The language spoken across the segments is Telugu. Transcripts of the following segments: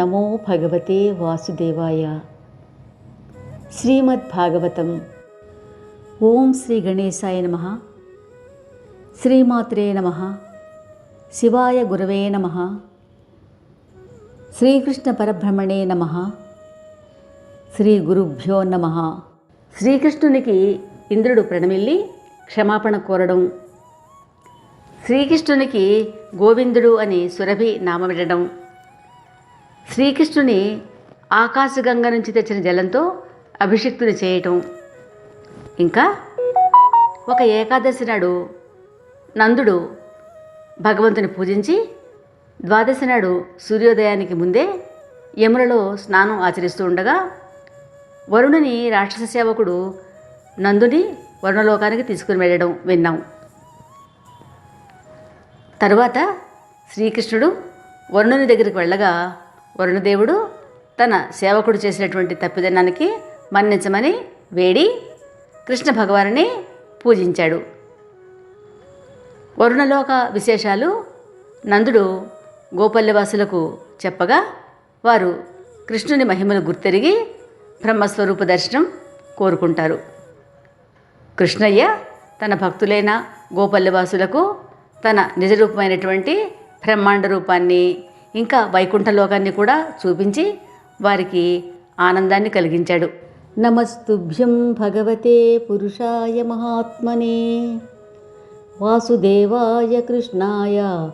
నమో భగవతే వాసుదేవాయ. శ్రీమద్భాగవతం ఓం శ్రీ గణేశాయ నమ. శ్రీమాత్రే నమ. శివాయ గురవే నమ. శ్రీకృష్ణ పరబ్రహ్మణే నమ. శ్రీ గురుభ్యో నమ. శ్రీకృష్ణునికి ఇంద్రుడు ప్రణమిల్లి క్షమాపణ కోరడం. శ్రీకృష్ణునికి గోవిందుడు అని సురభి నామమిడడం శ్రీకృష్ణుని ఆకాశగంగ నుంచి తెచ్చిన జలంతో అభిషిక్తుని చేయటం. ఇంకా ఒక ఏకాదశి నాడు నందుడు భగవంతుని పూజించి ద్వాదశి నాడు సూర్యోదయానికి ముందే యములలో స్నానం ఆచరిస్తూ ఉండగా వరుణుని రాక్షస సేవకుడు నందుని వరుణలోకానికి తీసుకుని వెళ్ళడం విన్నాం. తరువాత శ్రీకృష్ణుడు వరుణుని దగ్గరికి వెళ్ళగా వరుణదేవుడు తన సేవకుడు చేసినటువంటి తప్పిదనానికి మన్నించమని వేడి కృష్ణ భగవానుని పూజించాడు. వరుణలోక విశేషాలు నందుడు గోపల్యవాసులకు చెప్పగా వారు కృష్ణుని మహిమను గుర్తెరిగి బ్రహ్మస్వరూప దర్శనం కోరుకుంటారు. కృష్ణయ్య తన భక్తులైన గోపల్యవాసులకు తన నిజరూపమైనటువంటి బ్రహ్మాండ రూపాన్ని ఇంకా వైకుంఠలోకాన్ని కూడా చూపించి వారికి ఆనందాన్ని కలిగించాడు. నమస్తుభ్యం భగవతే పురుషాయ మహాత్మనే. వాసుదేవాయ కృష్ణాయ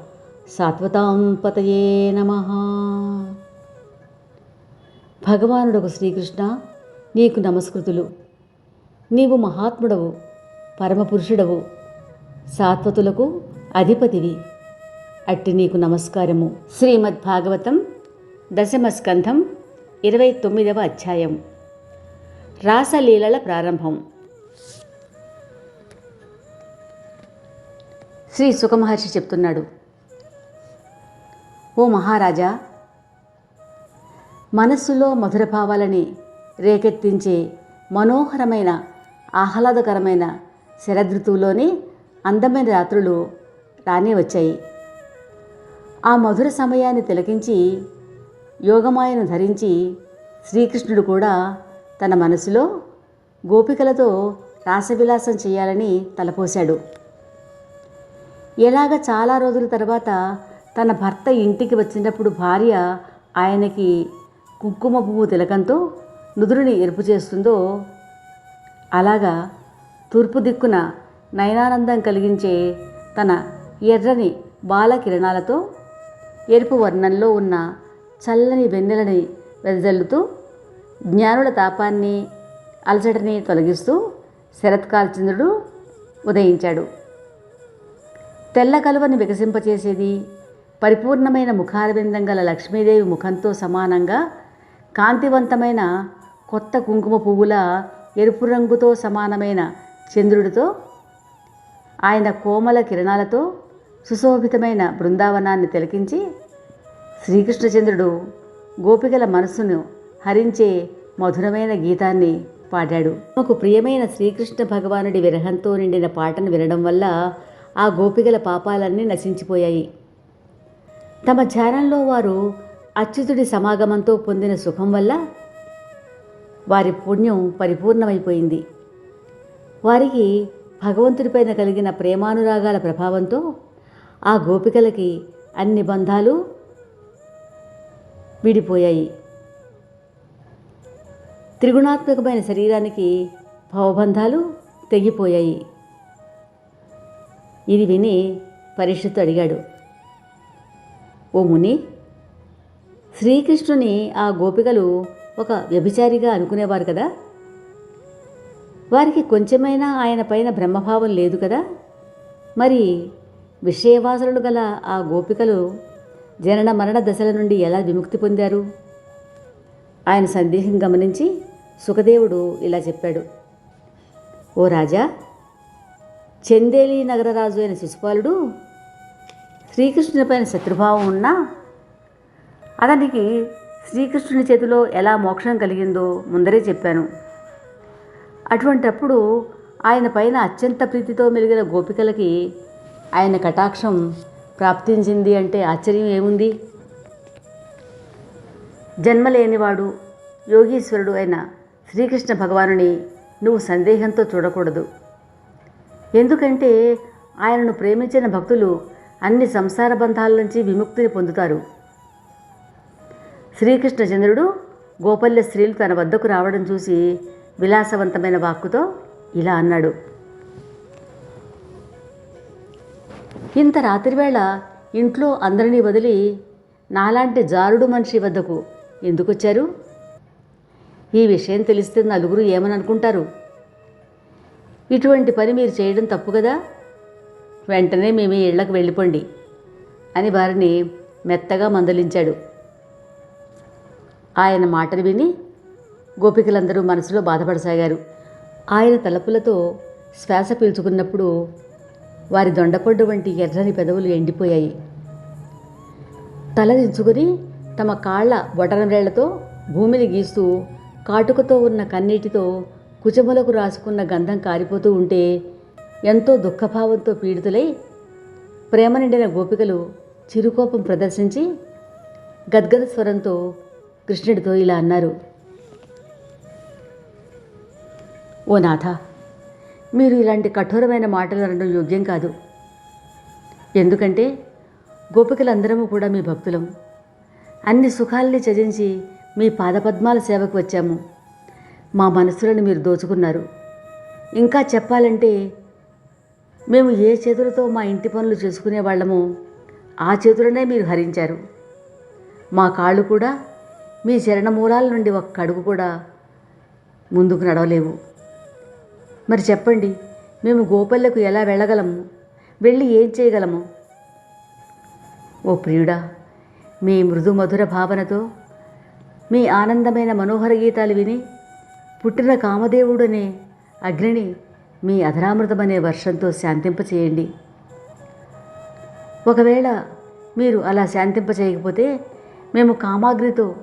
సాత్వతాం పతయే నమ. భగవానుడకు శ్రీకృష్ణ నీకు నమస్కృతులు. నీవు మహాత్ముడవు పరమపురుషుడవు సాత్వతులకు అధిపతివి. అట్టి నీకు నమస్కారము. శ్రీమద్ భాగవతం దశమ స్కంధం ఇరవై తొమ్మిదవ అధ్యాయం. రాసలీలల ప్రారంభం. శ్రీ సుఖమహర్షి చెప్తున్నాడు. ఓ మహారాజా మనస్సులో మధుర భావాలని రేకెత్తించే మనోహరమైన ఆహ్లాదకరమైన శరదృతువులోనే అందమైన రాత్రులు రానే వచ్చాయి. ఆ మధుర సమయాన్ని తిలకించి యోగమాయను ధరించి శ్రీకృష్ణుడు కూడా తన మనసులో గోపికలతో రాసవిలాసం చేయాలని తలపోశాడు. ఎలాగ చాలా రోజుల తర్వాత తన భర్త ఇంటికి వచ్చినప్పుడు భార్య ఆయనకి కుంకుమ పువ్వు తిలకంతో నుదురుని ఎరుపు చేస్తుందో అలాగా తూర్పు దిక్కున నయనానందం కలిగించే తన ఎర్రని బాల కిరణాలతో ఎరుపు వర్ణంలో ఉన్న చల్లని వెన్నెలని వెదజల్లుతూ జ్ఞానుల తాపాన్ని అలసటని తొలగిస్తూ శరత్కాలచంద్రుడు ఉదయించాడు. తెల్ల కలువని వికసింపచేసేది పరిపూర్ణమైన ముఖారవిందం గల లక్ష్మీదేవి ముఖంతో సమానంగా కాంతివంతమైన కొత్త కుంకుమ పువ్వుల ఎరుపు రంగుతో సమానమైన చంద్రుడితో ఆయన కోమల కిరణాలతో సుశోభితమైన బృందావనాన్ని తిలకించి శ్రీకృష్ణచంద్రుడు గోపికల మనస్సును హరించే మధురమైన గీతాన్ని పాడాడు. మాకు ప్రియమైన శ్రీకృష్ణ భగవానుడి విరహంతో నిండిన పాటను వినడం వల్ల ఆ గోపికల పాపాలన్నీ నశించిపోయాయి. తమ ధ్యానంలో వారు అచ్యుతుడి సమాగమంతో పొందిన సుఖం వల్ల వారి పుణ్యం పరిపూర్ణమైపోయింది. వారికి భగవంతుడిపైన కలిగిన ప్రేమానురాగాల ప్రభావంతో ఆ గోపికలకి అన్ని బంధాలు విడిపోయాయి. త్రిగుణాత్మకమైన శరీరానికి భవబంధాలు తెగిపోయాయి. ఇది విని పరీక్షిత్తు అడిగాడు. ఓ ముని శ్రీకృష్ణుని ఆ గోపికలు ఒక వ్యభిచారిగా అనుకునేవారు కదా? వారికి కొంచెమైనా ఆయన పైన బ్రహ్మభావం లేదు కదా? మరి విషయవాసనలు గల ఆ గోపికలు జనన మరణ దశల నుండి ఎలా విముక్తి పొందారు? ఆయన సందేహం గమనించి సుఖదేవుడు ఇలా చెప్పాడు. ఓ రాజా చందేలి నగరరాజు అయిన శిశుపాలుడు శ్రీకృష్ణునిపైన శత్రుభావం ఉన్నా అతనికి శ్రీకృష్ణుని చేతిలో ఎలా మోక్షం కలిగిందో ముందరే చెప్పాను. అటువంటప్పుడు ఆయన పైన అత్యంత ప్రీతితో మెలిగిన గోపికలకి ఆయన కటాక్షం ప్రాప్తించింది అంటే ఆశ్చర్యం ఏముంది? జన్మలేనివాడు యోగీశ్వరుడు అయిన శ్రీకృష్ణ భగవానుని నువ్వు సందేహంతో చూడకూడదు. ఎందుకంటే ఆయనను ప్రేమించిన భక్తులు అన్ని సంసార బంధాల నుంచి విముక్తిని పొందుతారు. శ్రీకృష్ణచంద్రుడు గోపల్య స్త్రీలు తన వద్దకు రావడం చూసి విలాసవంతమైన వాక్కుతో ఇలా అన్నాడు. ఇంత రాత్రివేళ ఇంట్లో అందరినీ వదిలి నాలాంటి జారుడు మనిషి వద్దకు ఎందుకొచ్చారు? ఈ విషయం తెలిస్తే నలుగురు ఏమని అనుకుంటారు ఇటువంటి పని మీరు చేయడం తప్పు కదా? వెంటనే మేము ఈ ఇళ్ళకు వెళ్ళిపోండి అని వారిని మెత్తగా మందలించాడు. ఆయన మాటలు విని గోపికలందరూ మనసులో బాధపడసాగారు. ఆయన తలపులతో శ్వాస పీల్చుకున్నప్పుడు వారి దొండపొడ్డు వంటి ఎర్రని పెదవులు ఎండిపోయాయి. తలదించుకుని తమ కాళ్ళ బొటనవేళ్ళతో భూమిని గీస్తూ కాటుకతో ఉన్న కన్నీటితో కుచములకు రాసుకున్న గంధం కారిపోతూ ఉంటే ఎంతో దుఃఖభావంతో పీడితులై ప్రేమ నిండిన గోపికలు చిరుకోపం ప్రదర్శించి గద్గద స్వరంతో కృష్ణుడితో ఇలా అన్నారు. ఓ నాథ మీరు ఇలాంటి కఠోరమైన మాటలు అనడం యోగ్యం కాదు. ఎందుకంటే గోపికలందరము కూడా మీ భక్తులం. అన్ని సుఖాల్ని త్యజించి మీ పాదపద్మాల సేవకు వచ్చాము. మా మనసులను మీరు దోచుకున్నారు. ఇంకా చెప్పాలంటే మేము ఏ చేతులతో మా ఇంటి పనులు చేసుకునే వాళ్ళమో ఆ చేతులనే మీరు హరించారు. మా కాళ్ళు కూడా మీ చరణమూలాల నుండి ఒక్క అడుగు కూడా ముందుకు నడవలేవు. మరి చెప్పండి మేము గోపల్లకు ఎలా వెళ్ళగలము? వెళ్ళి ఏం చేయగలము? ఓ ప్రియుడా మీ మృదు మధుర భావనతో మీ ఆనందమైన మనోహర గీతాలు విని పుట్టిన కామదేవుడనే అగ్నిని మీ అధరామృతమనే వర్షంతో శాంతింపచేయండి. ఒకవేళ మీరు అలా శాంతింపచేయకపోతే మేము కామాగ్నితో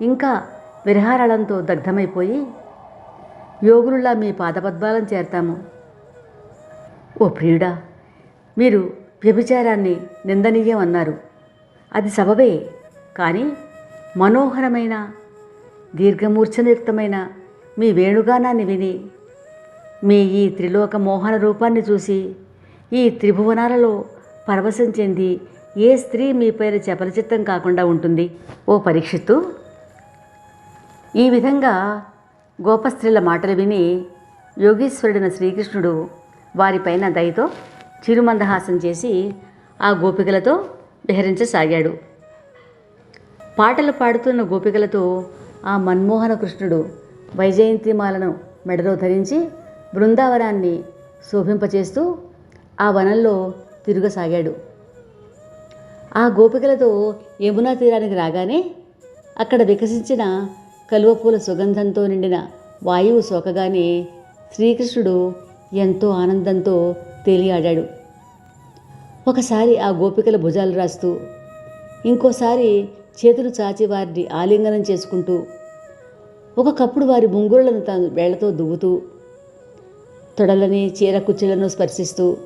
ఇంకా విరహారాళంతో దగ్ధమైపోయి యోగులులా మీ పాదపద్మాలను చేరతాము. ఓ ప్రియుడా మీరు వ్యభిచారాన్ని నిందనీయం అన్నారు అది సబబే కానీ మనోహరమైన దీర్ఘమూర్ఛనయుక్తమైన మీ వేణుగానాన్ని విని మీ ఈ త్రిలోక మోహన రూపాన్ని చూసి ఈ త్రిభువనాలలో పరవశం చెంది ఏ స్త్రీ మీ పైన చపలచిత్తం కాకుండా ఉంటుంది? ఓ పరీక్షిత్తు ఈ విధంగా గోపస్త్రీల మాటలు విని యోగీశ్వరుడైన శ్రీకృష్ణుడు వారిపైన దయతో చిరుమందహాసం చేసి ఆ గోపికలతో విహరించసాగాడు. పాటలు పాడుతున్న గోపికలతో ఆ మన్మోహన కృష్ణుడు వైజయంతిమాలను మెడలో ధరించి బృందావనాన్ని శోభింపచేస్తూ ఆ వనంలో తిరగసాగాడు. ఆ గోపికలతో యమునా తీరానికి రాగానే అక్కడ వికసించిన కలువపూల సుగంధంతో నిండిన వాయువు సోకగానే శ్రీకృష్ణుడు ఎంతో ఆనందంతో తేలియాడాడు. ఒకసారి ఆ గోపికల భుజాలు రాస్తూ ఇంకోసారి చేతులు చాచి వారిని ఆలింగనం చేసుకుంటూ ఒకప్పుడు వారి ముంగురులను తాను వేళ్ళతో దువ్వుతూ తొడలని చీర కుచ్చులను స్పర్శిస్తూ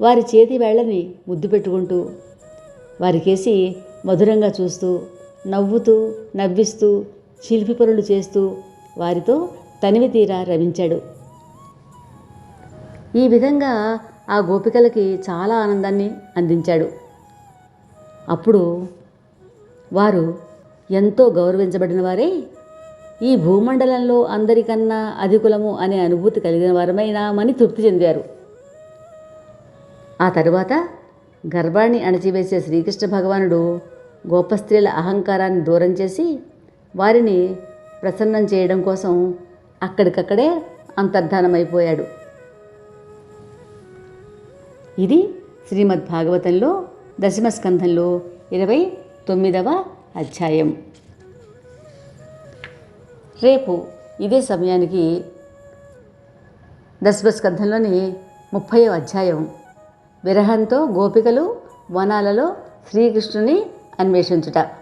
వారి చేతి వేళ్ళని ముద్దు పెట్టుకుంటూ వారికేసి మధురంగా చూస్తూ నవ్వుతూ నవ్విస్తూ శిల్పి పనులు చేస్తూ వారితో తనివి తీరా రమించాడు ఈ విధంగా ఆ గోపికలకి చాలా ఆనందాన్ని అందించాడు. అప్పుడు వారు ఎంతో గౌరవించబడిన వారే ఈ భూమండలంలో అందరికన్నా అధికులము అనే అనుభూతి కలిగిన వారమైనామని తృప్తి చెందారు. ఆ తరువాత గర్భాన్ని అణచివేసే శ్రీకృష్ణ భగవానుడు గోపస్త్రీల అహంకారాన్ని దూరం చేసి వారిని ప్రసన్నం చేయడం కోసం అక్కడికక్కడే అంతర్ధానమైపోయాడు. ఇది శ్రీమద్ భాగవతంలో దశమస్కంధంలో ఇరవై తొమ్మిదవ అధ్యాయం. రేపు ఇదే సమయానికి దశమస్కంధంలోని ముప్పై అధ్యాయం. విరహంతో గోపికలు వనాలలో శ్రీకృష్ణుని అన్వేషించుట.